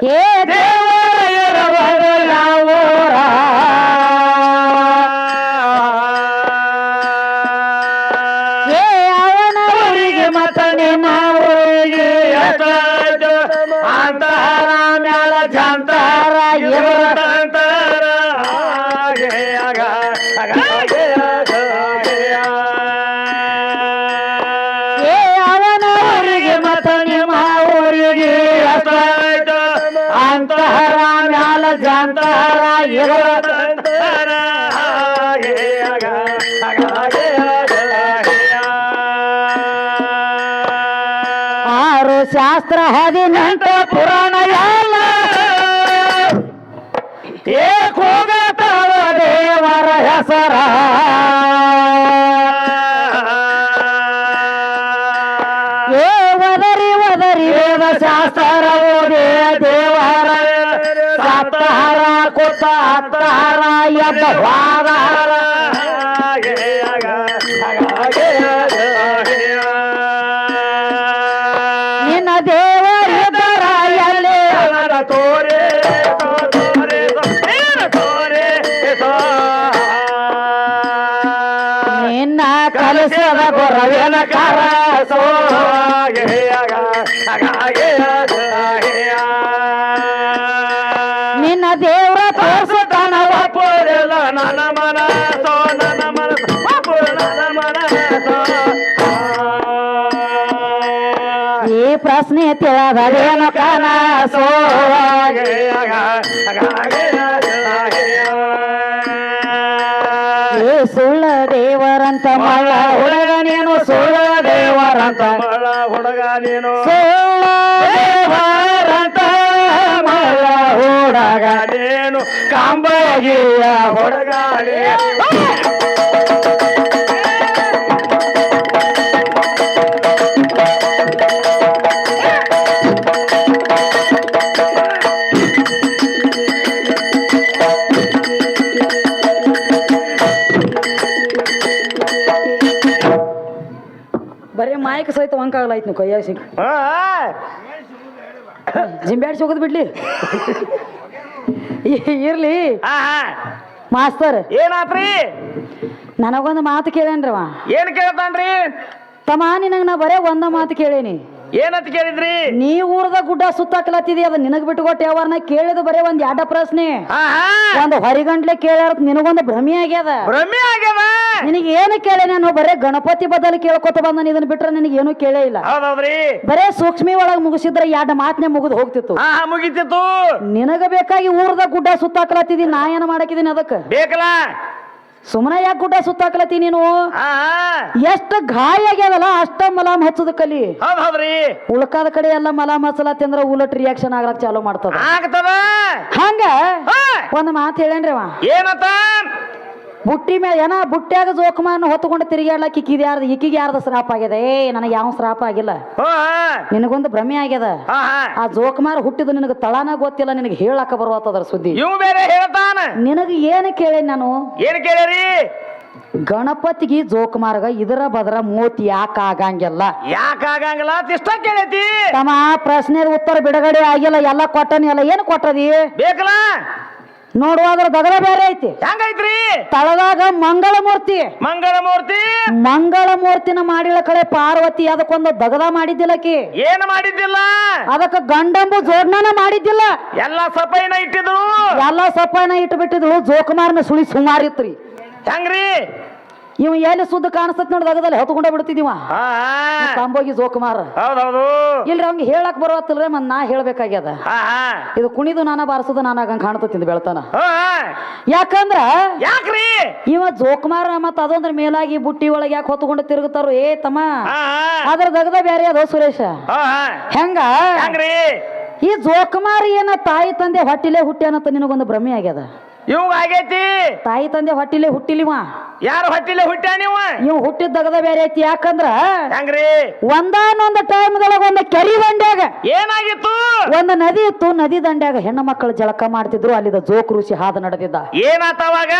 ಏ ಆರು ಶಾಸ್ತ್ರ ಹದಿನೆಂಟು ಪುರಾಣ ಎಲ್ಲ. ಏಕೋಗತವ ದೇವರ ಹೆಸರ. ಕುತ್ತ ಹತ್ತಹರ ತಿಳಿದದೇನು ಕನಸೋ ಸುಳ್ಳ ದೇವರಂತ ಮಳ ಹುಡುಗ ನೀನು ಸುಳ್ಳ ದೇವರಂತ ಮಳ ಹುಡುಗ ನೀನು ಸುಳ್ಳ ದೇವರಂತ ಮಳ ಹುಡುಗ ನೀನು ಕಾಂಬಗಿಯ ಹುಡುಗ ಬರೀ ಮಾಯಕ ಸಹಿತ ವಂಕಾಗಲಾಯ್ತು ನೀವು ಕೈಯಾಗ ಸಿಗ್ ಜಿಂಬ್ಯಾಡ್ಸಿ ಹೋಗೋದು ಬಿಡ್ಲಿ. ಇರ್ಲಿ. ಮಾಸ್ತರ್. ಏನಾತ್ರಿ? ನನಗೊಂದು ಮಾತು ಕೇಳೇನ್ರವ? ಏನ್ ಕೇಳ್ತಾನ್ರಿ? ತಮ್ಮ ನಿನಗೆ ನಾ ಬರೇ ಒಂದ ಮಾತು ಕೇಳೇನಿ. ಏನಂತ ಕೇಳಿದ್ರಿ? ನೀ ಊರದ ಗುಡ್ಡ ಸುತ್ತಾಕಲತ್ತಿದಿ ಅದ ನಿನಗ್ ಬಿಟ್ಟು ಕೊಟ್ಟೆ ಯಾವಾರ ಕೇಳಿದ ಬರೇ ಒಂದ್ ಎರಡ ಪ್ರಶ್ನೆ. ಆಹಾ! ಒಂದು ಹೊರಿಗಂಟ್ಲೆ ಕೇಳ್ಯಾರ ನಿನಗೊಂದು ಭ್ರಮೆ ಆಗ್ಯದ. ಭ್ರಮೆ ಆಗ್ಯದ? ನಿನಗ್ ಏನು ಕೇಳಿ ನಾನು? ಬರೇ ಗಣಪತಿ ಬದಲು ಕೇಳ್ಕೊತ ಬಂದ ಇದನ್ನ ಬಿಟ್ರೆ ನಿನಗೆ ಏನು ಕೇಳೇ ಇಲ್ಲ. ಹೌದೌದ್ರಿ? ಬರೇ ಸೂಕ್ಷ್ಮಿ ಒಳಗ್ ಮುಗಿಸಿದ್ರೆ ಎರಡು ಮಾತನೆ ಮುಗಿದು ಹೋಗ್ತಿತ್ತು. ಹಾ ಹಾ ಮುಗಿತಿತ್ತು. ನಿನಗ ಬೇಕಾಗಿ ಊರದ ಗುಡ್ಡ ಸುತ್ತಾಕಲತ್ತಿದಿ ನಾ ಏನ್ ಮಾಡಕಿದೀನಿ ಅದಕ್ಕೆ? ಬೇಕಲ್ಲ? ಸುಮ್ಮನೆ ಯಾಕೆ ಗುಡ್ಡ ಸುತ್ತಾಕಲತ್ತಿ ನೀನು? ಎಷ್ಟು ಗಾಯ ಆಗ್ಯದಲ್ಲ ಅಷ್ಟ ಮಲಾಮ್ ಹಚ್ಚದ ಕಲಿ. ಹೌದ್ರಿ. ಉಳ್ಕಾದ ಕಡೆ ಎಲ್ಲ ಮಲಾಮ್ ಹಚ್ಚಲತ್ತಿ ಅಂದ್ರ ಉಲಟ್ ರಿಯಾಕ್ಷನ್ ಆಗ್ಲಕ್ ಚಾಲೂ ಮಾಡ್ತದ. ಆಗ್ತದ. ಹಂಗ? ಒಂದ್ ಮಾತು ಹೇಳೇನ್ರಿ ಅವ. ಏನಂತ? ಬುಟ್ಟಿ ಮೇಲೆ ಏನ ಬುಟ್ಟ್ಯಾಗ ಜೋಕಮಾನ ಹೊತ್ಕೊಂಡು ತಿರುಗಾಡ್ಲಕ್ ಇಕ್ಕಿದ ಯಾರ್ದು ಇಕ್ಕಿಗೆ ಯಾರ್ದ ಶ್ರಾಪ ಆಗ್ಯದ? ಏ ನನಗೆ ಯಾವ ಶ್ರಾಪ ಆಗಿಲ್ಲ. ನಿನಗೊಂದು ಭ್ರಮೆ ಆಗ್ಯದ? ಆ ಜೋಕುಮಾರ್ ಹುಟ್ಟಿದ ನಿನಗೆ ತಳಾನ ಗೊತ್ತಿಲ್ಲ ನಿನಗೆ ಹೇಳಕ್ಕ ಬರುವತ್ತದ್ರ ಸುದ್ದಿ. ಇವ್ ಬೇರೆ ಹೇಳ್ತಾನ. ನಿನಗೆ ಏನು ಕೇಳಿ ನಾನು? ಏನ್ ಕೇಳಿರಿ? ಗಣಪತಿಗೆ ಜೋಕುಮಾರ್ಗ ಇದರ ಬದರ ಮೋತಿ ಯಾಕ ಆಗಂಗಿಲ್ಲ? ಯಾಕ ಆಗಂಗಿಲ್ಲ ಇಷ್ಟ ಕೇಳೈತಿ. ತಮ್ಮ ಪ್ರಶ್ನೆ ಉತ್ತರ ಬಿಡುಗಡೆ ಆಗಿಲ್ಲ ಎಲ್ಲ ಕೊಟ್ಟನಿ ಎಲ್ಲ ಏನು ಕೊಟ್ಟದಿ? ಬೇಕಲ್ಲ? ನೋಡುವಾದ್ರ ಬಗಲ ಬೇರೆ ಐತಿ. ಹೆಂಗೈತ್ರಿ? ತಳದಾಗ ಮಂಗಳ ಮೂರ್ತಿ ಮಂಗಳ ಮೂರ್ತಿ ಮಂಗಳ ಮೂರ್ತಿನ ಮಾಡಿಳ ಕಡೆ ಪಾರ್ವತಿ ಅದಕ್ಕೊಂದು ದಗದ ಮಾಡಿದ್ದಿಲ್ಲಕಿ ಏನು ಮಾಡಿದ್ದಿಲ್ಲ? ಅದಕ್ಕೆ ಗಂಡಂಬು ಜೋಡ್ನಾನ ಮಾಡಿದ್ದಿಲ್ಲ. ಎಲ್ಲ ಸಪೈನ ಇಟ್ಟಿದ್ರು ಎಲ್ಲ ಸಪೈನ ಇಟ್ಟು ಬಿಟ್ಟಿದ್ಳು ಜೋಕುಮಾರ್ನ ಸುಳಿ ಸುಮಾರಿತ್ರಿ ಹೆಂಗ್ರಿ? ಇವ ಎಲ್ಲಿ ಸುದ್ದ ಕಾಣಿಸ್ತತ್ ನೋಡಿ ಹೊತ್ಕೊಂಡೇ ಹೊತ್ಕೊಂಡ ಬಿಡ್ತಿದೀವ ತಂಬೋಗಿ ಜೋಕುಮಾರ್. ಹೌದೌದು. ಇಲ್ರಿ ಅವ್ನಿಗೆ ಹೇಳಕ್ ಬರೋತ್ತಲ್ರಿ ಮತ್ ನಾ ಹೇಳ್ಬೇಕಾಗ್ಯದ. ಇದು ಕುಣಿದು ನಾನ ಬಾರಿಸೋದು ನಾನಾಗ ಹಂಗ ಕಾಣ್ತತಿಂದ ಬೆಳ್ತಾನ. ಹಾ. ಯಾಕಂದ್ರ ಯಾಕ್ರಿ? ಇವ ಜೋಕುಮಾರ ಮತ್ ಅದೊಂದ್ರ ಮೇಲಾಗಿ ಬುಟ್ಟಿ ಒಳಗೆ ಯಾಕೆ ಹೊತ್ಕೊಂಡು ತಿರುಗುತ್ತಾರೋ ಏ ತಮ್ಮ. ಅದ್ರ ದಗದ ಬ್ಯಾರೆ ಅದೋ ಸುರೇಶ. ಹೆಂಗ? ಈ ಜೋಕುಮಾರ್ ಏನ ತಾಯಿ ತಂದೆ ಹೊಟ್ಟಿಲೆ ಹುಟ್ಟ್ಯಾನಂತ ನಿನಗೊಂದು ಭ್ರಮೆ ಆಗ್ಯದ? ಇವಂಗ ಆಗೈತಿ? ತಾಯಿ ತಂದೆ ಹೊಟ್ಟಿಲೆ ಹುಟ್ಟಿಲಿವ. ಯಾರು ಹೊಟ್ಟಿಲೆ ಹುಟ್ಟ್ಯಾ ನೀವು? ಇವ್ ಹುಟ್ಟಿದ ದಗದ ಬೇರೆ ಐತಿ ಯಾಕಂದ್ರ ಹೆಂಗ್ರಿ? ಟೈಮ್ ಟೈಮ್ದೊಳಗ ಒಂದು ಕೆರಿ ದಂಡ್ಯಾಗ. ಏನಾಗಿತ್ತು? ಒಂದು ನದಿ ಇತ್ತು ನದಿ ದಂಡ್ಯಾಗ ಹೆಣ್ಣು ಮಕ್ಕಳು ಜಳಕ ಮಾಡ್ತಿದ್ರು ಅಲ್ಲಿದ ಜೋಕ್ ಋಷಿ ಹಾದು ನಡೆದಿದ್ದ. ಏನಾತವಾಗ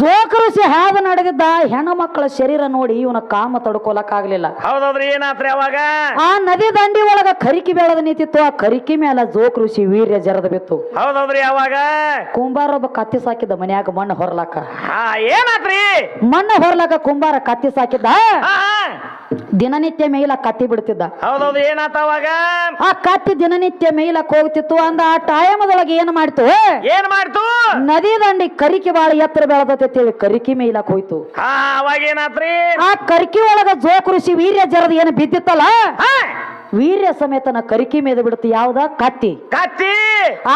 ಜೋಕ್ ಋಷಿ ಹಾದು ನಡೆದಿದ್ದ ಹೆಣ್ಣು ಮಕ್ಕಳ ಶರೀರ ನೋಡಿ ಇವನ ಕಾಮ ತಡ್ಕೊಲಕ್ಕಾಗ್ಲಿಲ್ಲ. ಹೌದೌದ್ರಿ ಏನಾತ್ರಿ ಅವಾಗ? ಆ ನದಿ ದಂಡಿ ಒಳಗ ಕರಿಕಿ ಬೆಳೆದ ನಿಂತಿತ್ತು ಆ ಕರಿಕಿ ಮೇಲೆ ಜೋಕ್ ಋಷಿ ವೀರ್ಯ ಜರದ ಬಿತ್ತು. ಹೌದೌದ್ರಿ ಅವಾಗ? ಕುಂಬಾರ ಒಬ್ಬ ಕತ್ತಿ ಸಾಕಿದ್ದ ಮನ್ಯಾಗ ಮಣ್ಣು ಹೊರಲಾಕ. ಏನಾದ್ರಿ ಏನಾತ್ರಿ? ಮಣ್ಣು ಹೊರಲಾಕ ಕುಂಬಾರ ಕತ್ತಿ ಸಾಕಿದ್ದ. ದಿನನಿತ್ಯ ಮೇಲ ಕತ್ತಿ ಬಿಡ್ತಿದ್ದ. ಹೌದೌದು ಏನಾತ ಅವಾಗ? ಆ ಕತ್ತಿ ದಿನನಿತ್ಯ ಮೇಯ್ಲಕ್ ಹೋಗ್ತಿತ್ತು ಅಂದ ಆ ಟೈಮದೊಳಗೆ ಏನ್ ಮಾಡ್ತು? ಏನ್ ಮಾಡ್ತು? ನದಿ ದಂಡಿ ಕರಿಕಿ ಬಾಳ ಎತ್ತರ ಬೆಳೆದತೆ ಅಂತೇಳಿ ಕರಿಕಿ ಮೇಯ್ಲಕ್ ಹೋಯ್ತು. ಅವಾಗ ಏನಾತ್ರಿ? ಆ ಕರಿಕಿ ಒಳಗ ಜೋ ಕೃಷಿ ವೀರ್ಯ ಜರದ ಏನು ಬಿದ್ದಿತ್ತಲ್ಲ? ವೀರ್ಯ ಸಮೇತನ ಕರಿಕಿ ಮೇದ ಬಿಡುತ್ತೆ ಯಾವ್ದ? ಕತ್ತಿ. ಕತ್ತಿ.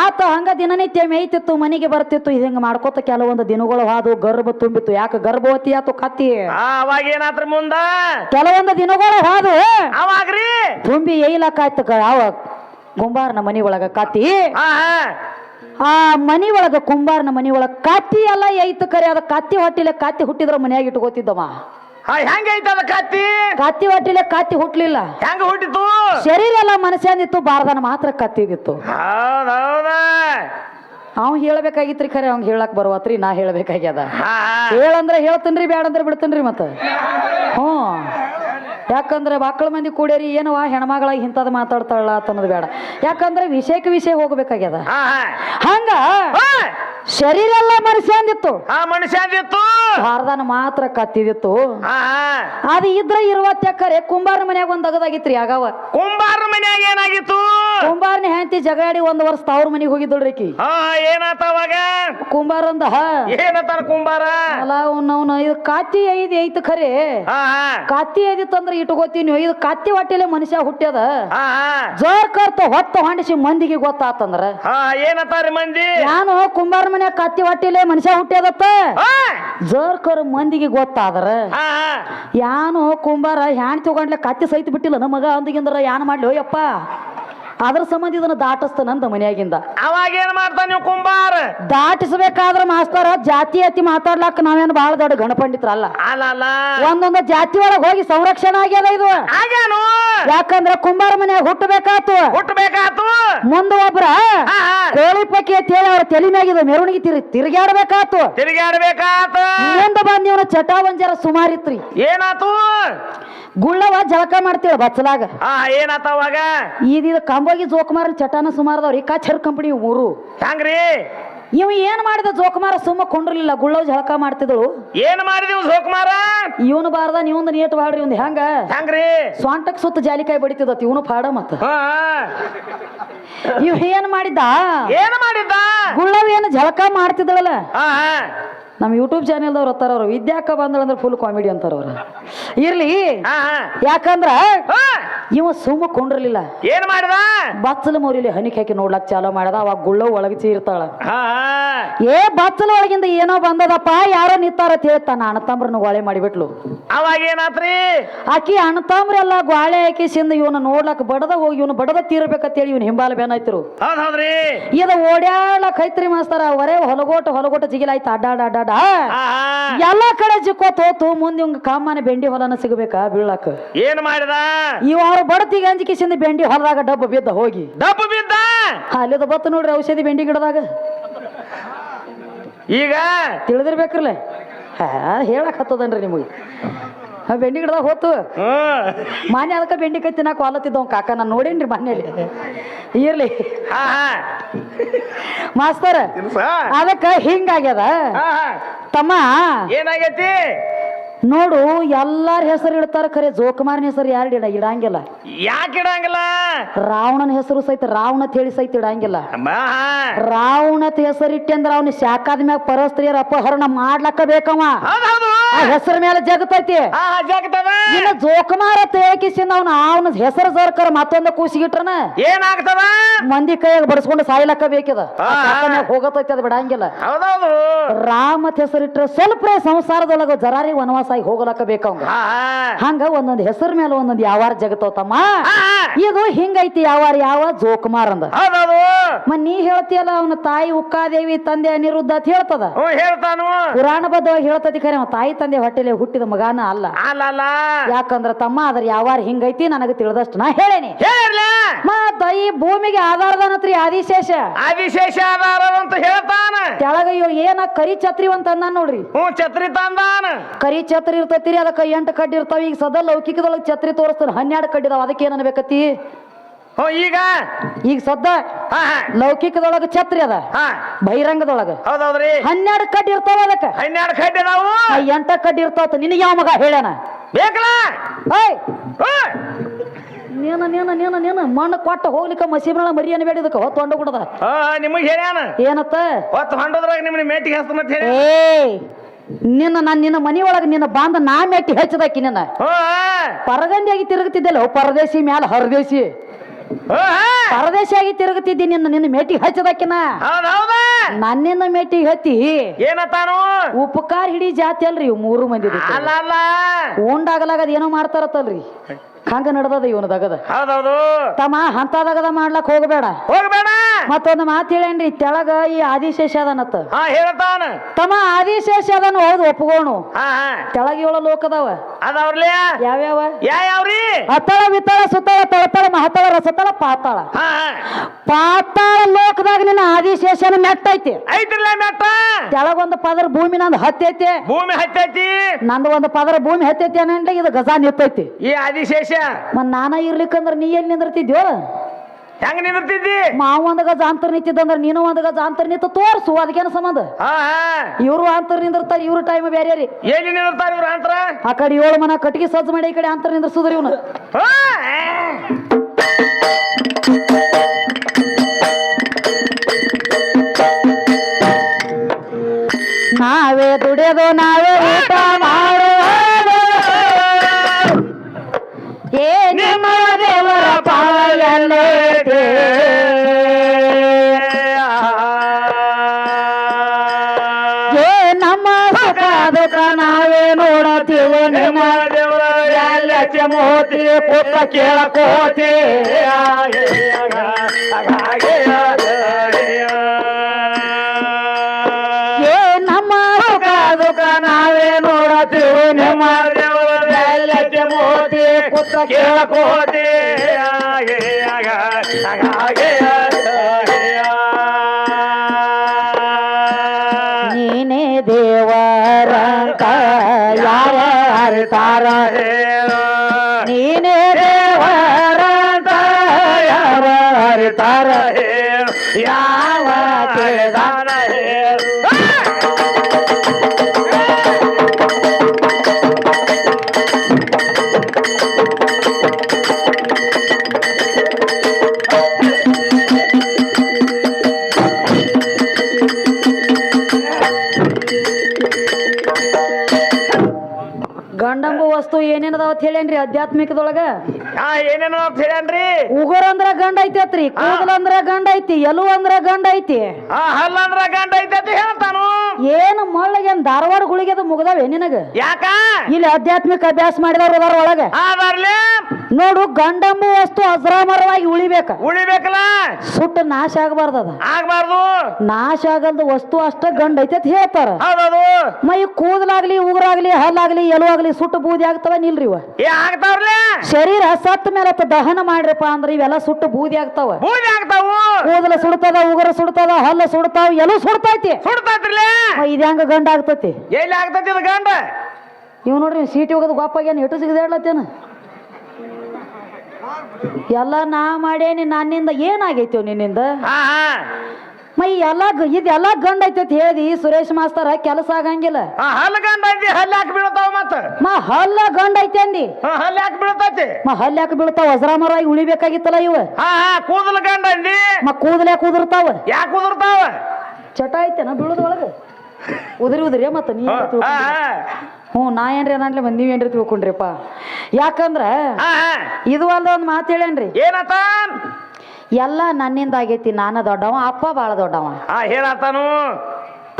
ಆತ ಹಂಗ ದಿನನಿತ್ಯ ಮೇಯ್ತಿತ್ತು ಮನೆಗೆ ಬರ್ತಿತ್ತು ಹಿಂಗ ಮಾಡ್ಕೋತ ಕೆಲವೊಂದು ದಿನಗಳು ಹಾದು ಗರ್ಭ ತುಂಬಿತ್ತು. ಯಾಕೆ ಗರ್ಭವತಿ ಆತು ಕತ್ತಿ? ಅವಾಗ ಏನಾದ್ರ ಮುಂದ? ಕೆಲವೊಂದು ದಿನಗಳು ಹಾದು ಅವಾಗ್ರಿ? ತುಂಬಿ ಏಯ್ಲಕ್ಕಾಯ್ತು ಆಯ್ತು ಯಾವ ಕುಂಬಾರನ ಮನಿ ಒಳಗ ಕತ್ತಿ. ಆ ಮನಿ ಒಳಗ ಕುಂಬಾರನ ಮನಿ ಒಳಗ ಕತ್ತಿ ಎಲ್ಲ ಏಯ್ತು ಕರೆ. ಅದ ಕತ್ತಿ ಹೊಟ್ಟಿಲೆ ಕತ್ತಿ ಹುಟ್ಟಿದ್ರ ಮನ್ಯಾಗ ಇಟ್ಕೋತಿದ್ದವ. ಹೆಂಗೈತ ಅದ ಕತ್ತಿ ಕತ್ತಿ ಕತ್ತಿ ಹುಟ್ಲಿಲ್ಲ. ಹೆಂಗ ಹುಟ್ಟಿತು? ಶರೀರ ಎಲ್ಲ ಮನಸ್ಸಂದಿತ್ತು ಬಾರದನ ಮಾತ್ರ ಕತ್ತಿದಿತ್ತು ಹೌದೌದ ಅವ್ ಹೇಳ್ಬೇಕಾಗಿತ್ರಿ ಖರೆ ಅವ್ ಹೇಳಕ್ ಬರುವತ್ರಿ ನಾ ಹೇಳ್ಬೇಕಾಗ್ಯದ. ಹೇಳಂದ್ರೆ ಹೇಳ್ತನ್ರಿ ಬ್ಯಾಡಂದ್ರೆ ಬಿಡ್ತನ್ರಿ ಮತ್ತ. ಹ್ಞೂ. ಯಾಕಂದ್ರೆ ಮಕ್ಕಳ ಮಂದಿ ಕೂಡೇರಿ ಏನವ ಹೆಣ್ಮಗಳಾಗಿ ಇಂಥದ್ದು ಮಾತಾಡ್ತಾಳ ಅನ್ನೋದು ಬೇಡ. ಯಾಕಂದ್ರೆ ವಿಷಯಕ್ಕೆ ವಿಷಯ ಹೋಗ್ಬೇಕಾಗ್ಯದ. ಹಂಗ ಶರೀರ ಎಲ್ಲ ಮನುಷ್ಯಂದಿತ್ತು ಮನುಷ್ಯಂದಿತ್ತು ಬಾರದನ ಮಾತ್ರ ಕತ್ತಿದಿತ್ತು. ಅದು ಇದ್ರ ಇರುವತ್ತೆಕ್ಕರೆ ಕುಂಬಾರ ಮನ್ಯಾಗ ಒಂದ್ ಅಗದಾಗಿತ್ರಿ ಆಗವ ಕುಂಬಾರ ಮನ್ಯಾಗ ಏನಾಗಿತ್ತು? ಕುಂಬಾರನ ಹೆಂಡತಿ ಜಗಾಡಿ ಒಂದ್ ವರ್ಷ ತವ್ರ ಮನೆಗೆ ಹೋಗಿದ್ದಳ್ರಿ ಆಕಿ. ಹಾ ಏನಾತ ಅವಾಗ? ಕುಂಬಾರ ಅಂದ ಏನತ್ತಾರ ಕುಂಬಾರ? ಅಲ್ಲ ಇದು ಕಾತಿ ಐದ್ ಐತ್ ಖರೆ. ಹಾ ಹಾ. ಕಾತಿ ಐದಿತ್ತಂದ್ರ ಇಟ್ಕೋತೀನಿ ಇದು ಕತ್ತಿ ಹೊಟ್ಟೆಲೆ ಮನುಷ್ಯ ಹುಟ್ಟ್ಯದ ಹಾ ಹಾ. ಜೋರ್ ಕರ್ತ ಹೊತ್ತ ಹೊಂಡಿಸಿ ಮಂದಿಗೆ ಗೊತ್ತಾತಂದ್ರ. ಹಾ ಏನತ್ತಾರಿ ಮಂದಿ? ನಾನು ಕುಂಬಾರ ಮನೆ ಕತ್ತಿ ಹೊಟ್ಟೆಲೆ ಮನುಷ್ಯ ಹುಟ್ಟ್ಯದತ್ತ ಹಾ. ಜೋರ್ ಕರ್ ಮಂದಿಗೆ ಗೊತ್ತಾದ್ರ. ಹಾ ಹಾ. ಯಾನು ಕುಂಬಾರ ಹ್ಯಾನ್ ತಗೊಂಡ್ಲೆ ಕತ್ತಿ ಸಹಿತ ಬಿಟ್ಟಿಲ್ಲ. ನಮಗ ಮಗ ಅಂದಿಗಿಂದ್ರ ಯಾನ್ ಮಾಡ್ಲಿ ಯಪ್ಪ ಅದ್ರ ಸಂಬಂಧ ಇದನ್ನ ದಾಟಿಸ್ತಾನಂದ ಮನ್ಯಾಗಿಂದ. ಅವಾಗ ಏನ್ ಮಾಡ್ತಾನ ನೀವು ಕುಂಬಾರ? ದಾಟಿಸಬೇಕಾದ್ರ ಮಾಸ್ತಾರ ಜಾತಿ ಅತಿ ಮಾತಾಡ್ಲಾಕ ನಾವೇನು ಬಹಳ ದೊಡ್ಡ ಗಣಪಂಡಿತರಲ್ಲ ಅಲ್ಲ ಅಲ್ಲ ಒಂದೊಂದು ಜಾತಿ ಒಳಗ್ ಹೋಗಿ ಸಂರಕ್ಷಣೆ ಆಗ್ಯದ ಇದು. ಆಗ್ಯಾನು? ಯಾಕಂದ್ರ ಕುಂಬಾರ ಮನ್ಯಾಗ ಹುಟ್ಟಬೇಕಾತು. ಹುಟ್ಟಬೇಕಾತು. ಮುಂದ ಒಬ್ರ ಕೋಳಿ ಪಕ್ಕಿ ಅಂತ ಹೇಳಿ ಅವ್ರ ತಲೆ ಮ್ಯಾಗಿದ ಮೆರವಣಿಗೆ ತಿರು ತಿರುಗಾಡ್ಬೇಕಾತು ತಿರುಗಾಡ್ಬೇಕಾತ ಮುಂದ ಬಂದ್ ಇವನ ಚಟ ಒಂಜರ ಸುಮಾರಿತ್ರಿ. ಏನಾತು? ಗುಳ್ಳವ ಜಳಕ ಮಾಡ್ತೀವಿ ಬಚ್ಚಲಾಗ. ಏನಾತವಾಗ ಏನಾತ ಅವಾಗ? ಜೋಕ್ ಕಂಬೋಗಿ ಜೋಕುಮಾರ ಚಟಾನ ಸುಮಾರದವ್ರಿ. ಕಚರ್ ಕಂಪನಿ ಊರು ಹೆಂಗ್ರಿ? ಇವ ಏನ್ ಮಾಡಿದ ಜೋಕುಮಾರ ಸುಮ್ಮ ಕೊಂಡ್ರಲಿಲ್ಲ ಗುಳ್ಳವ್ ಜಳಕ ಮಾಡ್ತಿದ್ಳು ಏನ್ ಮಾಡಿದ ಜೋಕುಮಾರ? ಇವನು ಬಾರ್ದ ನೀವೊಂದು ನೀಟ್ ಬಾಡ್ರಿ ಒಂದು ಹೆಂಗ? ಹೆಂಗ್ರಿ? ಸ್ವಂಟಕ್ ಸುತ್ತ ಜಾಲಿಕಾಯಿ ಬಡಿತಿದತ್ ಇವನು ಪಾಡ ಮತ್ತ. ಇವ್ ಏನ್ ಮಾಡಿದ್ದ? ಏನ್ ಮಾಡಿದ್ದ? ಗುಳ್ಳವ್ ಏನು ಜಳಕ ಮಾಡ್ತಿದ್ದಳಲ್ಲ? ನಮ್ಮ ಯೂಟ್ಯೂಬ್ ಚಾನೆಲ್ದವ್ರು ಹತ್ತಾರ ಅವ್ರು. ವಿದ್ಯಾಕ ಬಂದಳಂದ್ರೆ ಫುಲ್ ಕಾಮಿಡಿ ಅಂತಾರ ಅವ್ರು. ಇರ್ಲಿ ಯಾಕಂದ್ರ ಇವ ಸುಮ್ಮ ಕೊಂಡಿರ್ಲಿಲ್ಲ. ಏನ್ ಮಾಡಿದ? ಬಚ್ಚಲ ಮೌರಿಲಿ ಹನಿಕ್ ಹಾಕಿ ನೋಡ್ಲಕ್ ಚಾಲೋ ಮಾಡದ. ಅವಾಗ ಗುಳ್ಳ ಒಳಗೆ ಚೀರ್ತಾಳ. ಹಾ ಏ ಬಚ್ಚಲ ಒಳಗಿಂದ ಏನೋ ಬಂದದಪ್ಪ ಯಾರೋ ನಿಂತಾರ ಅಂತ ಹೇಳ್ತಾನ ಅಣ್ಣ ತಮ್ರನ್ನ ಗೋಳೆ ಮಾಡಿಬಿಟ್ಲು. ಅವಾಗ ಏನಾತ್ರಿ? ಆಕಿ ಅಣ್ಣ ತಮ್ರೆಲ್ಲ ಗ್ವಾಳೆ ಹಾಕಿ ಸಿಂದ ಇವನ ನೋಡ್ಲಕ್ ಬಡದ ಹೋಗಿ ಇವನು ಬಡದ ತೀರ್ಬೇಕಂತೇಳಿ ಇವನ್ ಹಿಂಬಾಲ ಬೇನಾಯ್ತರು ಇದ ಓಡ್ಯಾಡ್ಲಕ್ ಐತ್ರಿ ಮಾಸ್ತರ ಹೊರೆ ಹೊಲಗೋಟ ಹೊಲಗೋಟ ಜಿಗಿಲಾಯ್ತು ಅಡ್ಡಾಡ ಅಡ್ಡಾಡ ಹಾ ಎಲ್ಲ ಕಡೆ ಜಿಕ್ಕೋತ್ ಹೋತು ಮುಂದೆ ಇವಂಗ ಕಾಮಾನೆ ಬೆಂಡಿ ಹೊಲನ ಸಿಗಬೇಕಾ ಬೀಳಾಕ ಏನ್ ಮಾಡಿದ? ಇವ ಅವ್ರ ಬಡತಿಗೆ ಅಂಜಿಕಿಸಿಂದ ಬೆಂಡಿ ಹೊಲದಾಗ ಡಬ್ಬ ಬಿದ್ದ ಹೋಗಿ. ಡಬ್ಬ ಬಿದ್ದ? ಅಲ್ಲಿದ ಬತ್ತ ನೋಡ್ರಿ ಔಷಧಿ ಬೆಂಡಿ ಗಿಡದಾಗ. ಈಗ? ತಿಳಿದಿರ್ಬೇಕ್ರಲ್ಲ ಹೇಳಕ್ ಹತ್ತದನ್ರಿ ನಿಮಗೆ. ಬೆಂಡಿ ಗಿಡದಾಗ ಹೋತು. ಮಾನ್ಯ ಅದಕ್ಕೆ ಬೆಂಡಿ ಕೈ ತಿನ್ನಕ್ ಅವ್ನ ಕಾಕ ನಾನು ನೋಡೇನ್ರಿ ಮನೇಲಿ ಇರ್ಲಿ. ಹಾ. ಮಾಸ್ತರ್ ಅದಕ್ಕೆ ಹಿಂಗಾಗ್ಯದ? ತಮ್ಮ ಏನಾಗೈತಿ? ನೋಡು ಎಲ್ಲಾರ ಹೆಸರು ಇಡ್ತಾರ ಖರೆ ಜೋಕುಮಾರನ ಹೆಸರು ಯಾರು ಇಡ ಇಡಂಗಿಲ್ಲ. ಯಾಕೆ ಇಡಂಗಿಲ್ಲ? ರಾವಣನ ಹೆಸರು ಸಹಿತ ರಾವಣ ಅಂತ ಹೇಳಿ ಸಹಿತ ಇಡಂಗಿಲ್ಲ. ರಾವಣತ್ ಹೆಸರು ಇಟ್ಟಂದ್ರ ಅವ್ನ ಶಾಖಾದ ಮ್ಯಾಗ ಪರಸ್ತ್ರೀಯರ ಅಪಹರಣ ಮಾಡ್ಲಕ್ಕ ಬೇಕವ. ಆ ಹೆಸರ ಮೇಲೆ ಜಗತೈತಿ ಆ ಹಾ ಜಾಗತದ ಇನ್ನು ಜೋಕುಮಾರ ತೇಕಿಸಿಂದ ಅವನ ಅವನ ಹೆಸರು ಸರ್ಕಾರ ಮತ್ತೊಂದು ಕೂಸಿಗಿಟ್ರನ? ಏನಾಗ್ತದ? ಮಂದಿ ಕೈಯಾಗ ಬಡಿಸ್ಕೊಂಡು ಸಾಯ್ಲಕ್ಕ ಬೇಕಿದ. ಆ. ಹೋಗತೈತಿ ಅದು ಬಿಡಂಗಿಲ್ಲ. ಹೌದೌದು. ರಾಮತ್ ಹೆಸರಿಟ್ರ ಸ್ವಲ್ಪ ಸಂಸಾರದೊಳಗ ಜರಾರಿ ವನವಾಸ ಆಗಿ ಹೋಗಲಕ್ಕ ಬೇಕವಂಗ ಹಾ. ಹಂಗ ಒಂದೊಂದ್ ಹೆಸರ ಮೇಲೆ ಒಂದೊಂದ್ ಯಾವಾರ ಜಗತ್ತವ ಹಾ. ಇದು ಹಿಂಗೈತಿ ಯಾವಾರ ಯಾವ ಜೋಕುಮಾರ್ ಅಂದ. ಹೌದೌದು. ನೀ ಹೇಳ್ತಿಯಲ್ಲ ಅವನ ತಾಯಿ ಉಕ್ಕಾದೇವಿ ತಂದೆ ಅನಿರುದ್ಧ ಅಂತ ಹೇಳ್ತದ. ಹ್ಞೂ ಹೇಳ್ತಾನು. ಪುರಾಣ ಬದ್ಧವಾಗಿ ಹೇಳ್ತತಿ ಖರೆ ತಾಯಿ ತಂದೆ ಹೊಟ್ಟೆಲೆ ಹುಟ್ಟಿದ ಮಗಾನ ಅಲ್ಲ. ಅಲ್ಲ ಯಾಕಂದ್ರ ತಮ್ಮ ಅದ್ರ ಯಾವಾರ ಹಿಂಗೈತಿ ನನಗೆ ತಿಳಿದಷ್ಟು ನಾ ಹೇಳೇನಿ. ಹೇಳ ಮತ್ತ ಈ ಭೂಮಿಗೆ ಆಧಾರದನತ್ರಿ ಆದಿಶೇಷ. ಆದಿಶೇಷ ಆಧಾರ ಅಂತ ಹೇಳ್ತಾನ. ಕೆಳಗ ಇವ್ ಏನ ಕರಿ ಛತ್ರಿ ಅಂತ ಅಂದ ನೋಡ್ರಿ. ಹ್ಞೂ ಛತ್ರಿ ತಂದಾನ. ಕರಿ ಛತ್ರಿ ಇರ್ತೈತಿರಿ ಅದಕ್ಕೆ ಎಂಟು ಕಡ್ಡಿ ಇರ್ತಾವ. ಈಗ ಸದಾ ಲೌಕಿಕದೊಳಗೆ ಛತ್ರಿ ತೋರಿಸ್ತಾರ ಹನ್ನೆರಡು ಕಡ್ಡಿದಾವ ಅದಕ್ಕೆ ಏನ್ ಅನ್ಬೇಕತಿ ಹ್ಞೂ ಈಗ? ಈಗ ಸದ್ದ ಹಾ ಹಾ. ಲೌಕಿಕದೊಳಗ ಛತ್ರಿ ಅದ. ಹಾ. ಬಹಿರಂಗದೊಳಗ. ಹೌದೌದ್ರಿ? ಹನ್ನೆರಡು ಕಡ್ಡಿ ಇರ್ತಾವ ಅದಕ್ಕ. ಹನ್ನೆರಡು ಕಡ್ಡಿ ಅದಾವು? ಆ ಎಂಟ ಕಡ್ಡಿ ಇರ್ತಾವ ನಿನಗೆ ಯಾವ ಮಗ ಹೇಳ್ಯಾನ? ಬೇಕಲ್ಲ? ಏಯ್ ಹ್ಞೂ ನೀನ ನೀನ ನೀನ ನೀನ. ಮಣ್ಣು ಕೊಟ್ಟ ಹೋಗ್ಲಿಕ್ಕ ಮಸೀಬ್ರಳ ಮರಿ ಅನ್ಬೇಡಿ ಇದಕ್ಕೆ. ಹೊತ್ತು ಹೊಂಡ ಬಿಡದ. ಹಾ ನಿಮಗೆ ಹೇಳ್ಯಾನ? ಏನತ್ತ? ಹೊತ್ತು ಹೊಂಡೋದ್ರಾಗ ನಿಮ್ಮನ್ನ ಮೇಟಿಗೆ ಹಸ್ತ ಅಂತ ಹೇಳಿ ಏಯ್! ನಿನ್ನ ನಾನು ನಿನ್ನ ಮನಿ ಒಳಗೆ ನಿನ್ನ ಬಾಂಧ ನಾ ಮೆಟ್ಟಿ ಹಚ್ಚದಾಕಿ ನಿನ್ನ. ಹ್ಞೂ ಪರಗಂಡಿಯಾಗಿ ತಿರುಗುತ್ತಿದ್ದಲ್ಲ ಪರದೇಶಿ ಮ್ಯಾಲ ಹರದೇಶಿ. ಪರದೇಶಿಯಾಗಿ ತಿರುಗುತ್ತಿದ್ದಿ ನಿನ್ನ ನಿನ್ನ ಮೇಟಿಗೆ ಹಚ್ಚದಕ್ಕಿನ ನನ್ನಿಂದ ಮೇಟಿಗೆ ಹತ್ತಿ? ಏನತ್ತಾನು ಉಪಕಾರ ಹಿಡಿ ಜಾತಿ ಅಲ್ರಿ ಇವ್ ಮೂರು ಮಂದಿ ಅಲ್ಲ ಅಲ್ಲ! ಉಂಡಾಗಲಾಗದ ಏನೋ ಮಾಡ್ತಾರತ್ತಲ್ರಿ. ಹಂಗ ನಡ್ದದ ಇವನು ದಗದ. ಹೌದೌದು ತಮ್ಮ ಹಂತದಾಗದ ಮಾಡ್ಲಕ್ ಹೋಗಬೇಡ. ಹೋಗ್ಬೇಡ! ಮತ್ತೊಂದು ಮಾತು ಹೇಳೇನ್ರಿ? ತೆಳಗ ಈ ಆದಿಶೇಷ ಅದನತ್ತ. ಹಾ ಹೇಳ್ತಾನ. ತಮ್ಮ ಆದಿಶೇಷ ಅದನು ಹೌದು ಒಪ್ಕೋಣು ಹಾ ಹಾ. ತೆಳಗ ಏಳು ಲೋಕದವ ಅದಾವ್ರಲೇ ಯಾವ್ಯಾವ? ಯಾ ಯಾವ್ರಿ ಅತ್ತಳ ವಿತ್ತಳ ಸುತ್ತಳ ತಳತಳ ಮಹತಳ ರಸತಳ ಪಾತಾಳ. ಹಾ ಪಾತಾಳ ಲೋಕದಾಗ ನಿನ್ನ ಆದಿಶೇಷನ ಮೆಟ್ಟೈತಿ. ಐತಿ ಮೆಟ್ಟ? ತೆಳಗೊಂದು ಪದರ ಭೂಮಿ ನಂದು ಹತ್ತೈತಿ. ಭೂಮಿ ಹತ್ತೈತಿ? ನಂದು ಒಂದು ಪದರ ಭೂಮಿ ಹತ್ತೈತಿ ಅನ್ನ ಇದು ಗಜಾ ನಿತ್ತೈತಿ ಈ ಆದಿಶೇಷ? ಮತ್ ನಾನ ಇರ್ಲಿಕ್ಕಂದ್ರ ನೀ ಎಲ್ಲಿ ನಿಂದಿರ್ತಿದ್ಯೋ? ಹೆಂಗ್ ನಿಂದಿರ್ತಿದ್ದಿ? ಮಾವ ಒಂದು ಗಜ ಅಂತರ್ ನಿಂತಿದ್ದಂದ್ರ ನೀನು ಒಂದಾಗ ಗಜ ಅಂತರ್ ನಿಂತು ತೋರ್ಸು ಅದಕ್ಕೇನ ಸಂಬಂಧ? ಹಾ ಹಾ. ಇವ್ರು ಅಂತರ್ ನಿಂದಿರ್ತಾರ ಇವ್ರ ಟೈಮ್ ಬೇರೆ ರೀ. ಎಲ್ಲಿ ನಿಂದಿರ್ತಾರ ಇವ್ರ ಅಂತರ? ಆ ಕಡೆ ಏಳು ಮನ ಕಟ್ಟಿಗೆ ಸಜ್ಜು ಮಾಡಿ ಈ ಕಡೆ ಅಂತರ್ ನಿಂದ್ರಸುದ್ರಿ ಇವನು. ಹಾ. ಮೋತಿ ಪುಟ್ಟ ಕೇಳಕೋತಿ ಏ ನಮ್ಮ ದುಃಖ ನಾವೇ ನೋಡತೀವಿ ನಿಮ್ಮ ದೇವರ ಎಲ್ಲ ಮೋತಿ, ಪುಟ್ಟ ಕೇಳಕೋತಿ ನೀನೇ ದೇವರಂತ ಯಾರ ಅರಿತಾರ ನೀನೇ ಅಂತ ಹೇಳೇನ್ರಿ ಆಧ್ಯಾತ್ಮಿಕದೊಳಗ? ಹಾ ಏನೇನೋ ಅಂತ ಹೇಳ್ಯಾನ್ರಿ ಉಗುರ್ ಅಂದ್ರ ಗಂಡ ಐತೇತ್ರಿ ಕೂದಲ ಅಂದ್ರ ಗಂಡ ಐತಿ ಎಲು ಅಂದ್ರ ಗಂಡ ಐತಿ. ಹಲ್ಲ ಅಂದ್ರ ಗಂಡ ಐತತಿ ಹೇಳ್ತಾನು. ಏನು ಮಳ್ಳಗೇನ್ ಧಾರವಾಡ ಅದು ಮುಗ್ದಾವೆ ನಿನಗ? ಯಾಕ? ಇಲ್ಲಿ ಆಧ್ಯಾತ್ಮಿಕ ಅಭ್ಯಾಸ ಮಾಡಿದವ್ರು ಅದಾರ ಒಳಗ. ಅದಾರ್ಲಿ. ನೋಡು ಗಂಡಂಬು ವಸ್ತು ಅಜರಾಮರವಾಗಿ ಉಳಿಬೇಕ. ಉಳಿಬೇಕಲ್ಲ? ಸುಟ್ಟು ನಾಶ ಆಗಬಾರ್ದದ ಆಗ್ಬಾರ್ದು. ನಾಶ ಆಗಲ್ದ ವಸ್ತು ಅಷ್ಟ ಗಂಡ ಐತೆ ಅಂತ ಹೇಳ್ತಾರ. ಹೌದೌದು. ಮೈ ಕೂದಲಾಗ್ಲಿ ಉಗುರಾಗ್ಲಿ ಹಲ್ಲಾಗ್ಲಿ ಎಲು ಆಗ್ಲಿ ಸುಟ್ಟು ಬೂದಿ ಆಗ್ತವ ನಿಲ್ರಿ ಇವ. ಏ ಶರೀರ ಸತ್ತ ಮೇಲೆ ಅತ್ತ ದಹನ ಮಾಡ್ರಪ್ಪ ಅಂದ್ರೆ ಇವೆಲ್ಲ ಸುಟ್ಟು ಬೂದಿ ಆಗ್ತಾವ. ಬೂದಿ ಆಗ್ತಾವು? ಕೂದಲ ಸುಡ್ತದ ಉಗುರ ಸುಡ್ತದ ಹಲ್ಲ ಸುಡ್ತಾವ ಎಲು ಸುಡ್ತೈತಿ. ಇದ್ಯಾಂಗ ಇದು ಹೆಂಗ ಗಂಡ ಆಗ್ತತಿ? ಎಲ್ಲಿ ಆಗ್ತೈತಿ ಇದು ಗಂಡ? ಇವ್ ನೋಡ್ರಿ ಸೀಟಿ ಹೋಗೋದು ಇಟ್ಟು ಎಟು ಸಿಗದೇಳತ್ತೇನ? ಎಲ್ಲ ನಾ ಮಾಡೇನಿ ನನ್ನಿಂದ ಏನಾಗೈತಿ ನಿನ್ನಿಂದ? ಹಾ ಹಾ. ಮೈ ಎಲ್ಲ ಇದೆಲ್ಲ ಗಂಡ ಐತೈತಿ ಹೇಳಿ ಸುರೇಶ್ ಮಾಸ್ತರ ಕೆಲಸ ಆಗಂಗಿಲ್ಲ. ಹಲ್ಲು ಗಂಡ ಐತಿ ಯಾಕೆ ಬೀಳ್ತಾವ ಮತ್ತ? ಮ ಹಲ್ಲ ಗಂಡ ಐತೆ ಅಂದಿ. ಹಾ ಹಲ್ಲು ಯಾಕೆ ಬೀಳ್ತೈತಿ? ಮ ಯಾಕೆ ಬೀಳ್ತಾವ ವಜ್ರಾಮರವಾಗಿ ಉಳಿಬೇಕಾಗಿತ್ತಲ್ಲ ಇವ. ಹಾ ಹಾ ಕೂದಲು ಗಂಡ ಅಂದಿ. ಮ ಕೂದಲ ಯಾಕೆ ಉದುರ್ತಾವ? ಯಾಕೆ ಉದುರ್ತಾವ? ಚಟ ಐತೆನ ಬೀಳದೊಳಗ? ಉದುರಿ ಉದುರಿ ಮತ್ತ ನೀ ಹಾ ಹಾ. ಹ್ಞೂ ನಾ ಏನ್ರಿ ಅನ್ನಲೆ ಬಂದೀವಿ ಏನ್ರಿ ತಿಳ್ಕೊಂಡ್ರಿಪ್ಪ. ಯಾಕಂದ್ರ ಇದು ಅಲ್ದ ಒಂದು ಮಾತು ಹೇಳೇನ್ರಿ. ಏನತ್ತ ಎಲ್ಲ ನನ್ನಿಂದ ಆಗೈತಿ ನಾನು ದೊಡ್ಡವ ಅಪ್ಪ ಬಾಳ ದೊಡ್ಡವ. ಹೇಳತ್ತಾನು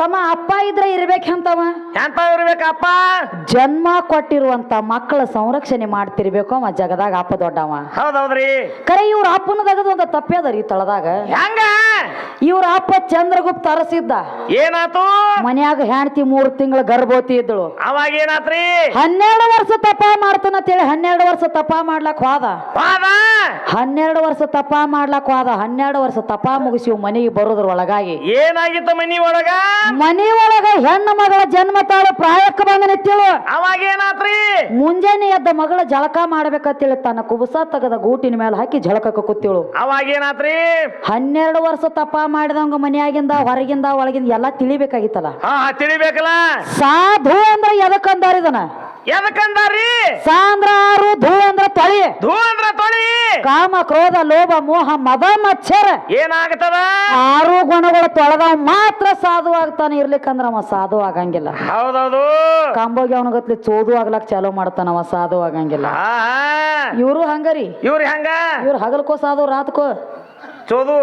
ತಮ್ಮ ಅಪ್ಪ ಇದ್ರೆ ಇರ್ಬೇಕಂತವ ಎಂತ ಇರ್ಬೇಕಪ್ಪ ಜನ್ಮ ಕೊಟ್ಟಿರುವಂತ ಮಕ್ಕಳ ಸಂರಕ್ಷಣೆ ಮಾಡ್ತಿರ್ಬೇಕು ಅವ ಜಗದಾಗ ಅಪ್ಪ ದೊಡ್ಡವ. ಹೌದೌದ್ರಿ. ಕರೆ ಇವ್ರ ಅಪ್ಪನ ದಗದ ಒಂದು ಅದ ರೀ ತಳದಾಗ. ಹೆಂಗ? ಇವ್ರ ಅಪ್ಪ ಚಂದ್ರಗುಪ್ತ ಅರಸಿದ್ದ. ಏನಾತು? ಮನ್ಯಾಗ ಹೆಂಡತಿ ಮೂರು ತಿಂಗಳ ಗರ್ಭವತಿ ಇದ್ದಳು. ಅವಾಗ ಏನಾತ್ರಿ? ಹನ್ನೆರಡು ವರ್ಷ ತಪ ಮಾಡ್ತಾನಂತೇಳಿ ಹನ್ನೆರಡು ವರ್ಷ ತಪ ಮಾಡ್ಲಕ್ ಹೋದ. ಪಾದ ಹನ್ನೆರಡು ವರ್ಷ ತಪ ಮಾಡ್ಲಕ್ ಹೋದ. ಹನ್ನೆರಡು ವರ್ಷ ತಪ ಮುಗಿಸಿ ಮನೆಗೆ ಬರೋದ್ರ ಒಳಗಾಗಿ. ಏನಾಗಿತ್ತು ಮನಿ ಒಳಗ? ಮನಿ ಒಳಗ ಹೆಣ್ಣು ಮಗಳ ಜನ್ಮ ತಾಳು ಪ್ರಾಯಕ್ಕೆ ಬಂದ ನಿಂತಿಳು ಅವಾಗ ಏನಾತ್ರಿ? ಮುಂಜಾನೆ ಎದ್ದ ಮಗಳ ಜಳಕ ಮಾಡ್ಬೇಕಂತೇಳಿ ತನ್ನ ಕುಬಸ ತಗದ ಗೂಟಿನ ಮೇಲೆ ಹಾಕಿ ಜಳಕಕ್ಕೆ ಕೂತಿಳು. ಅವಾಗ ಏನಾತ್ರಿ? ಹನ್ನೆರಡು ವರ್ಷ ತಪ ಮಾಡಿದವಂಗ ಮನ್ಯಾಗಿಂದ ಹೊರಗಿಂದ ಒಳಗಿಂದ ಎಲ್ಲ ತಿಳಿಬೇಕಾಗಿತ್ತಲ್ಲ? ಹಾ ಹಾ ತಿಳಿಬೇಕಲ್ಲ? ಸಾಧು ಅಂದ್ರ ಎದಕ್ಕಂದಾರ ಇದನ್ನ? ಎದಕ್ಕಂದಾರಿ ಸಾಂದ್ರಾರು ಆರು ಧೂ ಅಂದ್ರ ತಳಿ. ಧೂ ಅಂದ್ರ ತೊಳಿ. ಕಾಮ ಕ್ರೋಧ ಲೋಭ ಮೋಹ ಮದ ಮಚ್ಚರ. ಏನಾಗ್ತದ ಆರು ಗುಣಗಳು ತೊಳೆದವ್ ಮಾತ್ರ ಸಾಧು ಆಗ್ತಾನೆ ಇರ್ಲಿಕ್ಕಂದ್ರ ಅವ ಸಾಧು ಆಗಂಗಿಲ್ಲ. ಹೌದೌದು. ಕಾಂಬೋಗಿ ಅವನಗತ್ಲಿ ಚೋದು ಆಗ್ಲಕ್ ಚಾಲೂ ಅವ ಸಾಧು ಆಗಂಗಿಲ್ಲ. ಆ ಹಾ. ಇವರು ಹಂಗರಿ? ಇವ್ರಿ ಹಂಗ? ಇವ್ರು ಹಗಲ್ಕೋ ಸಾಧು ರಾತ್ಕೋ? ಚೋದು.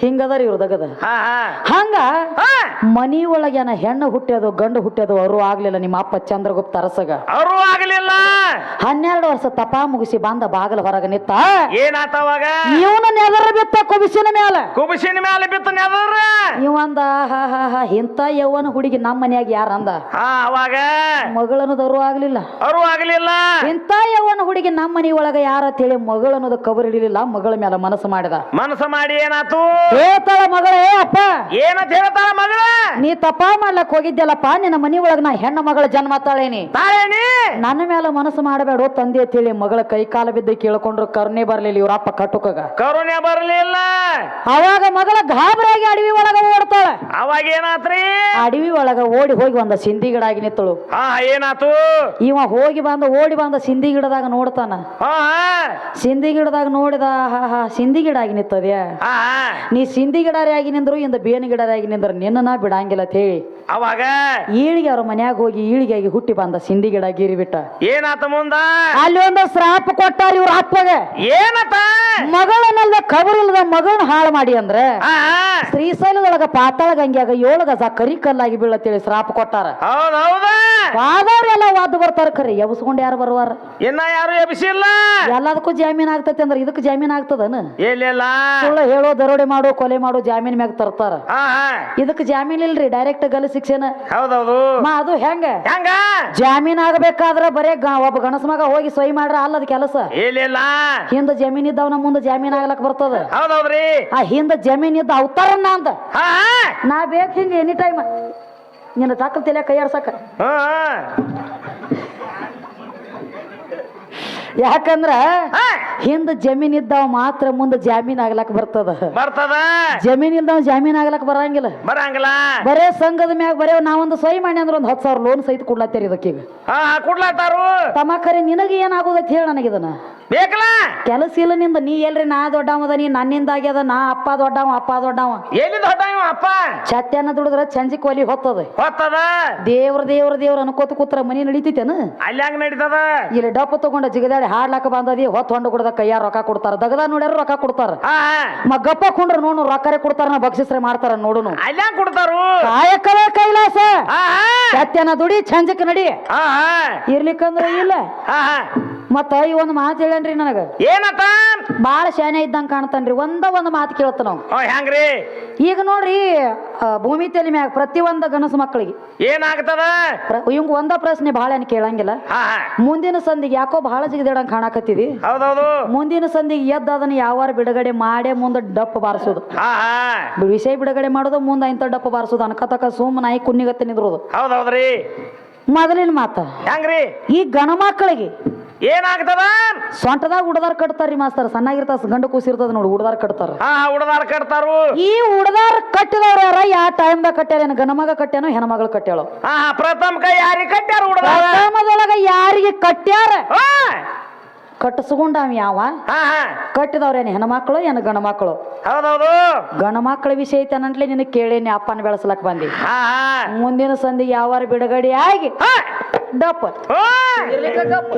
ಹಿಂಗದರಿ ಇವ್ರ ದಗದ? ಹಾ ಹಾ. ಹಂಗ ಹಾ. ಮನಿ ಒಳಗೇನ ಹೆಣ್ಣು ಹುಟ್ಟ್ಯದು ಗಂಡು ಹುಟ್ಟ್ಯದು ಅವರು ಆಗ್ಲಿಲ್ಲ ನಿಮ್ಮ ಅಪ್ಪ ಚಂದ್ರಗುಪ್ತ ಅರಸಗ. ಅವರು ಆಗ್ಲಿಲ್ಲ. ಹನ್ನೆರಡು ವರ್ಷ ತಪ ಮುಗಿಸಿ ಬಂದ ಬಾಗಲ ಹೊರಗ ನಿತ್ತ ಏನಾತವಾಗ ಇವನ ನೆದರ ಬಿತ್ತ ಕುಬಿಸಿನ ಮೇಲೆ ಕುಬಿಸಿನ ಮೇಲೆ ಬಿತ್ತ ನೆದರ? ಇವಂದ ಇಂತ ಯವ್ವನ ಹುಡುಗಿ ನಮ್ಮ ಮನ್ಯಾಗ ಯಾರಂದ ಅವಾಗ? ಅವಾಗ ಅರು ಆಗ್ಲಿಲ್ಲ. ಅರು ಆಗ್ಲಿಲ್ಲ? ಇಂತ ಯವ್ವನ ಹುಡುಗಿ ನಮ್ಮ ಮನಿ ಒಳಗ ಯಾರ ಅಂತೇಳಿ ಮಗಳನ್ನೋದು ಕಬರ್ ಹಿಡಿಲಿಲ್ಲ ಮಗಳ ಮೇಲೆ ಮನಸ್ಸು ಮಾಡಿದ. ಮನಸ್ಸು ಮಾಡಿ ಏನಾತು ಹೇಳ್ತಾಳ ಮಗಳೇ ಅಪ್ಪ. ಏನಂತ ಹೇಳ್ತಾಳ ಮಗಳ? ನೀ ತಪ್ಪ ಮಾಡ್ಲಕ್ ಹೋಗಿದ್ಯಲ್ಲಪ್ಪ ನಿನ್ನ ಮನಿ ಒಳಗ ನಾ ಹೆಣ್ಣ ಮಗಳ ಜನ್ಮ ತಾಳೇನಿ. ತಾಳೇನಿ? ನನ್ನ ಮೇಲೆ ಮನಸ್ಸು ಮಾಡಬೇಡ ತಂದೆ ಅಂತೇಳಿ ಮಗಳ ಕೈ ಕಾಲ ಬಿದ್ದು ಕೇಳ್ಕೊಂಡ್ರು ಕರುಣೆ ಬರಲಿಲ್ಲ ಇವರಪ್ಪ ಕಟ್ಟುಕಾಗ. ಕರುಣೆ ಬರಲಿಲ್ಲ. ಅವಾಗ ಮಗಳ ಗಾಬರಿಯಾಗಿ ಅಡವಿ ಒಳಗ ಓಡ್ತಾಳೆ. ಅವಾಗ ಏನಾತ್ರಿ? ಅಡವಿ ಒಳಗ ಓಡಿ ಹೋಗಿ ಬಂದ ಸಿಂಧಿ ಗಿಡ ಆಗಿ ನಿತ್ತಳು ಹಾ ಏನಾತು? ಇವ ಹೋಗಿ ಬಂದ ಓಡಿ ಬಂದ ಸಿಂಧಿ ಗಿಡದಾಗ ನೋಡ್ತಾನ ಸಿಂಧಿ ಗಿಡದಾಗ ನೋಡಿದ ಸಿಂಧಿ ಗಿಡ ಆಗಿ ನಿತ್ತದ್ಯಾ ಹಾ ನೀ ಸಿಂಧಿ ಗಿಡಾರಿ ಆಗಿ ನಿಂದ್ರು ಇಂದ ಬೇನು ಗಿಡಾರಿ ಆಗಿ ನಿಂದ್ರ ನಿನ್ನ ನಾ ಬಿಡಂಗಿಲ್ಲ ಅಂತ ಹೇಳಿ. ಅವಾಗ? ಈಳಿಗೆ ಅವ್ರ ಮನ್ಯಾಗ ಹೋಗಿ ಈಳಿಗೆ ಆಗಿ ಹುಟ್ಟಿ ಬಂದ ಸಿಂಧಿ ಗಿಡ ಗೀರಿ ಬಿಟ್ಟ ಏನಾತ ಮುಂದ? ಅಲ್ಲಿ ಒಂದು ಶ್ರಾಪ ಕೊಟ್ಟಾರ ಇವ್ರ ಅಪ್ಪಗ. ಏನಪ್ಪ? ಮಗಳನ್ನಲ್ದ ಕಬರ್ ಇಲ್ಲದ ಮಗಳನ್ನ ಹಾಳು ಮಾಡಿ ಅಂದ್ರೆ ಶ್ರೀಶೈಲದೊಳಗ ಪಾತಾಳ ಗಂಗ್ಯಾಗ ಏಳು ಗಜ ಕರಿ ಕಲ್ಲಾಗಿ ಬೀಳತ್ತೇಳಿ ಶ್ರಾಪ ಕೊಟ್ಟಾರ. ಹೌದ್? ಹೌದ ಎಲ್ಲ ವಾದ ಬರ್ತಾರ ಖರಿ ಎಬ್ಸ್ಕೊಂಡ್ ಯಾರು ಬರುವಾರ? ಇನ್ನ ಯಾರು ಎಬ್ಸಿಲ್ಲ ಎಲ್ಲದಕ್ಕೂ ಜಾಮೀನ್ ಆಗ್ತೈತಿ ಅಂದ್ರ ಇದಕ್ಕೆ ಜಾಮೀನ್ ಆಗ್ತದನ ಇಲ್ಲ ಸುಳ್ಳು ಹೇಳೋ ದರೋಡೆ ಮಾಡೋ ಕೊಲೆ ಮಾಡೋ ಜಾಮೀನ್ ಮ್ಯಾಗ ತರ್ತಾರ. ಇದಕ್ಕೆ ಜಾಮೀನ್ ಇಲ್ರಿ ಡೈರೆಕ್ಟ್ ಗಲ ಶಿಕ್ಷೆನ. ಹೌದೌದು. ಮಾ ಅದು ಹೆಂಗ? ಹೆಂಗ? ಜಾಮೀನ್ ಆಗಬೇಕಾದ್ರ ಬರೇ ಗ- ಒಬ್ಬ ಗಣಸ ಮಗ ಹೋಗಿ ಸಹಿ ಮಾಡ್ರ ಅಲ್ಲದ ಕೆಲಸ. ಇಲ್ಲ ಹಿಂದ ಜಮೀನ್ ಇದ್ದವನ ಮುಂದೆ ಜಾಮೀನ್ ಆಗ್ಲಕ್ ಬರ್ತದ. ಹೌದೌದ್ರಿ. ಆ ಹಿಂದ ಜಮೀನ್ ಇದ್ದ ಅವತಾರನ್ನ ಅಂದ. ಹಾ ನಾ ಬೇಕು ಹಿಂಗ ಎನಿ ಟೈಮ್ ನಿನ್ನ ತಾಕಲ್ ತಲೆ ಕೈ ಆಡ್ಸಕ ಹಾ ಯಾಕಂದ್ರ. ಹಿಂದ ಜಮೀನ್ ಇದ್ದಾವ ಮಾತ್ರ ಮುಂದೆ ಜಾಮೀನ್ ಆಗ್ಲಕ್ ಬರ್ತದ. ಬರ್ತದ. ಜಮೀನ್ ಇಲ್ದವ ಜಾಮೀನ್ ಆಗ್ಲಕ್ ಬರಂಗಿಲ್ಲ. ಬರಂಗಿಲ್ಲ. ಬರೇ ಸಂಘದ ಮ್ಯಾಗ ಬರೇ ನಾವೊಂದು ಸಹಿ ಮಾಡಿ ಅಂದ್ರೆ ಒಂದ್ ಹತ್ತು ಸಾವಿರ ಲೋನ್ ಸಹಿತ ಕೊಡ್ಲತ್ತೀರಿ ಇದಕ್ಕೀಗ. ಕೊಡ್ಲಾತಾರು. ತಮ್ಮ ಖರೆ ನಿನಗೆ ಏನಾಗೋದೈತಿ ಹೇಳ ನನಗಿದನ ಬೇಕಲ್ಲ? ಕೆಲಸ ಇಲ್ಲ ನಿಂದ ನೀ ಎಲ್ರಿ ನಾ ದೊಡ್ಡವದ ನೀ ನನ್ನಿಂದ ಆಗ್ಯದ ನಾ ಅಪ್ಪ ದೊಡ್ಡವ ಅಪ್ಪ ದೊಡ್ಡವ. ಎಲ್ಲಿಂದ ದೊಡ್ಡವ ಇವ ಅಪ್ಪ? ಚತ್ಯನ ದುಡಿದ್ರ ಚಂಜಿ ಕೋಲಿ ಹೊತ್ತದ. ಹೊತ್ತದ? ದೇವ್ರ ದೇವ್ರ ದೇವ್ರ ಅನ್ಕೋತ ಕೂತ್ರ ಮನಿ ನಡೀತೈತೇನ? ಅಲ್ಲಿ ಹಂಗ ನಡೀತದ? ಇಲ್ಲಿ ಡಪ್ಪ ತಗೊಂಡ ಜಿಗದಾಡಿ ಹಾಡ್ಲಾಕ ಬಂದದಿ ಹೊತ್ತು ಹೊಂಡ ಕುಡ್ದ ಕೈಯಾರ ರೊಕ್ಕ ಕೊಡ್ತಾರ. ದಗದ ನೋಡ್ಯಾರ ರೊಕ್ಕ ಕೊಡ್ತಾರ. ಆ ಹಾ. ಮ ಗಪ್ಪ ಕುಂಡ್ರ ನೋಡು ರೊಕ್ಕರೆ ಕೊಡ್ತಾರ ನಾ ಬಕ್ಷಿಸ್ರೆ ಮಾಡ್ತಾರ ನೋಡುನು. ಅಲ್ಲಿ ಹಂಗ ಕೊಡ್ತಾರು? ಕಾಯಕವೇ ಕೈಲಾಸ. ಸತ್ಯನ ದುಡಿ ಚಂಜಕ್ ನಡಿ. ಇರ್ಲಿಕ್ಕಂದ್ರ ಇಲ್ಲ. ಮತ್ತ ಈ ಒಂದು ಮಾತು ಹೇಳೇನ್ರಿ ನನಗ. ಏನತ್ತ ಬಾಳ ಶಾನೆ ಇದ್ದಂಗ ಕಾಣ್ತಾನ್ರಿ ಒಂದ ಒಂದ್ ಮಾತು ಕೇಳ್ತ ನಾವು. ಹೆಂಗ್ರಿ ಈಗ ನೋಡ್ರಿ ಆ, ಭೂಮಿ ತಲೆ ಮ್ಯಾಗ ಪ್ರತಿ ಒಂದ ಗಣಸು ಮಕ್ಕಳಿಗೆ. ಏನಾಗ್ತದ? ಇವಂಗ ಒಂದ ಪ್ರಶ್ನೆ ಭಾಳ ಏನ್ ಕೇಳಂಗಿಲ್ಲ. ಹಾ ಹಾ. ಮುಂದಿನ ಸಂದಿಗೆ ಯಾಕೋ ಬಹಳ ಜಿಗದೇಡಂಗ್ ಕಾಣಕತ್ತಿದಿ. ಹೌದೌದು. ಮುಂದಿನ ಸಂದಿಗೆ ಎದ್ದ ಅದನ್ನ ಯಾವಾರ ಬಿಡುಗಡೆ ಮಾಡೇ ಮುಂದೆ ಡಪ್ಪ ಬಾರಿಸೋದು. ಹಾ ಹಾ. ವಿಷಯ ಬಿಡುಗಡೆ ಮಾಡೋದು ಮುಂದೆ ಇಂಥ ಡಪ್ಪ ಬಾರಿಸೋದು ಅನ್ಕತಕ ಸುಮ್ಮ ನಾಯಿ ಕುನ್ನಿಗತ್ತೆ ನಿಂದ್ರೋದು. ಹೌದೌದ್ರಿ. ಮೊದಲಿನ ಮಾತ. ಹೆಂಗ್ರಿ ಈ ಗಣ ಮಕ್ಕಳಿಗೆ ಏನಾಗ್ತದ? ಸೊಂಟದಾಗ ಉಡದಾರ ಕಟ್ತಾರ್ರಿ ಮಾಸ್ತರ್. ಸಣ್ಣಾಗಿರ್ತಾರ ಗಂಡು ಕೂಸಿರ್ತದ ನೋಡಿ ಉಡದಾರ ಕಟ್ತಾರ. ಹಾ ಉಡದಾರ ಕಟ್ತಾರು. ಈ ಉಡದಾರ ಕಟ್ಟಿದವ್ರ ಯಾರ? ಯಾವ ಟೈಮ್ದಾಗ ಕಟ್ಟ್ಯಾರ ಗಣಮಗ ಕಟ್ಟ್ಯಾನೋ ಹೆಣ್ಮಗಳು ಕಟ್ಟ್ಯಾಳೋ? ಹಾ ಹಾ ಪ್ರಥಮ ಕೈ ಯಾರಿಗೆ ಕಟ್ಟ್ಯಾರ ಉಡದಾರ ಪ್ರಥಮದೊಳಗ ಯಾರಿಗೆ ಕಟ್ಟ್ಯಾರ? ಹಾ. ಕಟ್ಟಿಸ್ಕೊಂಡ ಅವ ಯಾವ? ಕಟ್ಟಿದವ್ರೇನು ಹೆಣ್ಮಕ್ಳು ಏನು ಗಣ ಮಕ್ಕಳು ಹೌದೌದು. ಗಣ ಮಕ್ಕಳ ವಿಷಯ ಐತನಂಟ್ಲೆ ನಿನ್ನ ಕೇಳೇನಿ ಅಪ್ಪನ ಬೆಳೆಸ್ಲಕ್ ಬಂದಿ. ಮುಂದಿನ ಸಂಧಿ ಯಾವಾರ ಬಿಡುಗಡೆ ಆಗಿ ಹಾ ಡಪ್ಪ ಹಾ ಇರ್ಲಿಕ್ಕ ಗಪ್ಪ.